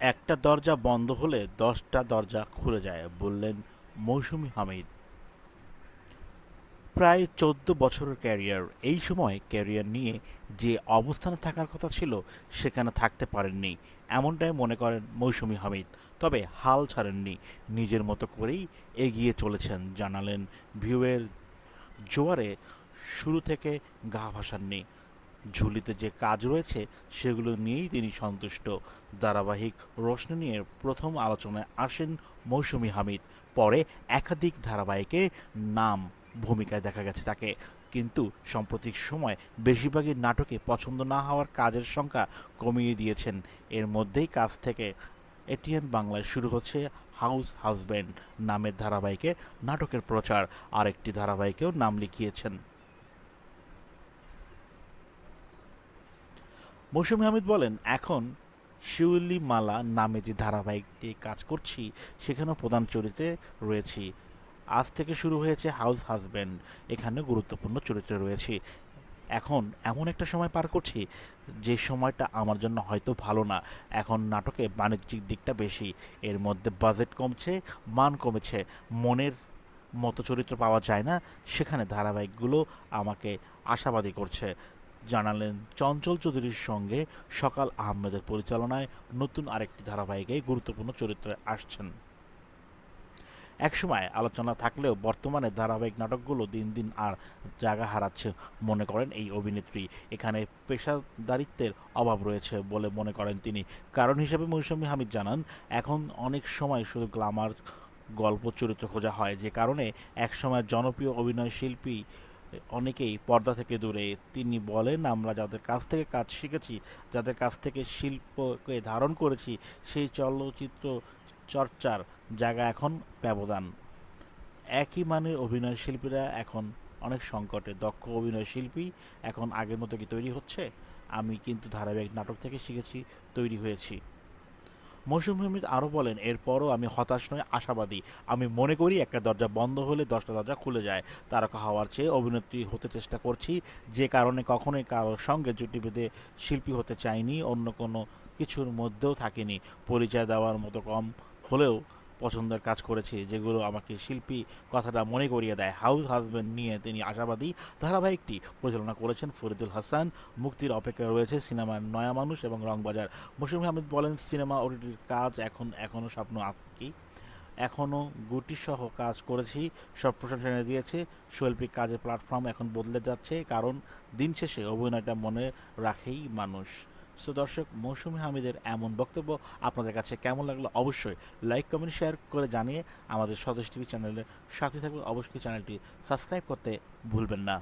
একটা দরজা বন্ধ হলে দশটা দরজা খুলে যায়, বললেন মৌসুমী হামিদ। প্রায় চোদ্দ বছরের ক্যারিয়ার। এই সময় ক্যারিয়ার নিয়ে যে অবস্থানে থাকার কথা ছিল, সেখানে থাকতে পারেননি। এমনটাই মনে করেন মৌসুমী হামিদ। তবে হাল ছাড়েননি। নিজের মতো করেই এগিয়ে চলেছেন, জানালেন ভিউয়ের জোয়ারে শুরু থেকে গা ভাসাননি। ঝুলিতে যে কাজ রয়েছে, সেগুলো নিয়েই তিনি সন্তুষ্ট। ধারাবাহিক রোশনি নিয়ে প্রথম আলোচনায় আসেন মৌসুমী হামিদ। পরে একাধিক ধারাবাহিকে নাম, ভূমিকায় দেখা গেছে তাকে। কিন্তু সাম্প্রতিক সময় বেশিরভাগই নাটকে পছন্দ না হওয়ার কাজের সংখ্যা কমিয়ে দিয়েছেন। এর মধ্যেই কাজ থেকে এটিএন বাংলায় শুরু হচ্ছে হাউস হাজব্যান্ড নামের ধারাবাহিকে নাটকের প্রচার। আরেকটি ধারাবাহিকেও নাম লিখিয়েছেন। মৌসুমী হামিদ বলেন, এখন শিউলি মালা নামে যে ধারাবাহিকটি কাজ করছি, সেখানেও প্রধান চরিত্রে রয়েছি। আজ থেকে শুরু হয়েছে হাউস হাজব্যান্ড এখানে গুরুত্বপূর্ণ চরিত্রে রয়েছি। এখন এমন একটা সময় পার করছি, যে সময়টা আমার জন্য হয়তো ভালো না। এখন নাটকে বাণিজ্যিক দিকটা বেশি, এর মধ্যে বাজেট কমছে, মান কমেছে। মনের মতো চরিত্র পাওয়া যায় না, সেখানে ধারাবাহিকগুলো আমাকে আশাবাদী করছে। জানালেন চঞ্চল চৌধুরীর সঙ্গে সকাল আহমেদের পরিচালনায় নতুন আরেকটি ধারাবাহিকে গুরুত্বপূর্ণ চরিত্রে আসছেন। একসময় আলোচনা থাকলেও বর্তমানে ধারাবাহিক নাটকগুলো দিন দিন আর জায়গা হারাচ্ছে মনে করেন এই অভিনেত্রী। এখানে পেশাদারিত্বের অভাব রয়েছে বলে মনে করেন তিনি। কারণ হিসেবে মৌসুমী হামিদ জানান, এখন অনেক সময় শুধু গ্লামার গল্প চরিত্র খোঁজা হয় যে কারণে একসময় জনপ্রিয় অভিনয় শিল্পী অনেকেই পর্দা থেকে দূরে। তিনি বলেন, আমরা যাদের কাছ থেকে কাজ শিখেছি, যাদের কাছ থেকে শিল্পকে ধারণ করেছি, সেই চলচ্চিত্র চর্চার জায়গা এখন ব্যবধান। একই মানের অভিনয় শিল্পীরা এখন অনেক সংকটে। দক্ষ অভিনয় শিল্পী এখন আগের মতো কি তৈরি হচ্ছে? আমি কিন্তু ধারাবাহিক নাটক থেকে শিখেছি, তৈরি হয়েছি। মৌসুম হামিদ আরও বলেন, এরপরও আমি হতাশ নয় আশাবাদী। আমি মনে করি একটা দরজা বন্ধ হলে দশটা দরজা খুলে যায়। তারকা হওয়ার চেয়ে অভিনেত্রী হতে চেষ্টা করছি। যে কারণে কখনোই কারোর সঙ্গে জুটি বেঁধে শিল্পী হতে চাইনি, অন্য কোনো কিছুর মধ্যেও থাকিনি। পরিচয় দেওয়ার মতো কম হলেও পছন্দের কাজ করেছি, যেগুলো আমাকে শিল্পী কথাটা মনে করিয়ে দেয়। হাউস হাজব্যান্ড নিয়ে তিনি আশাবাদী। ধারাবাহিকটি পরিচালনা করেছেন ফরিদুল হাসান। মুক্তির অপেক্ষা রয়েছে সিনেমার নয়া মানুষ এবং রংবাজার। মৌসুমী আহমেদ বলেন, সিনেমা ওটিটির কাজ এখন এখনও স্বপ্ন আছে কি এখনও গুটি সহ কাজ করেছি, সব প্রশংসা এনে দিয়েছে। শৈল্পিক কাজের প্ল্যাটফর্ম এখন বদলে যাচ্ছে, কারণ দিন শেষে অভিনয়টা মনে রাখেই মানুষ। সো দর্শক, মৌসুমী হামিদের এমন বক্তব্য আপনাদের কাছে কেমন লাগল অবশ্যই লাইক, কমেন্ট, শেয়ার করে জানিয়ে আমাদের স্বদেশ টিভি চ্যানেলের সাথে থাকলে অবশ্যই চ্যানেলটি সাবস্ক্রাইব করতে ভুলবেন না।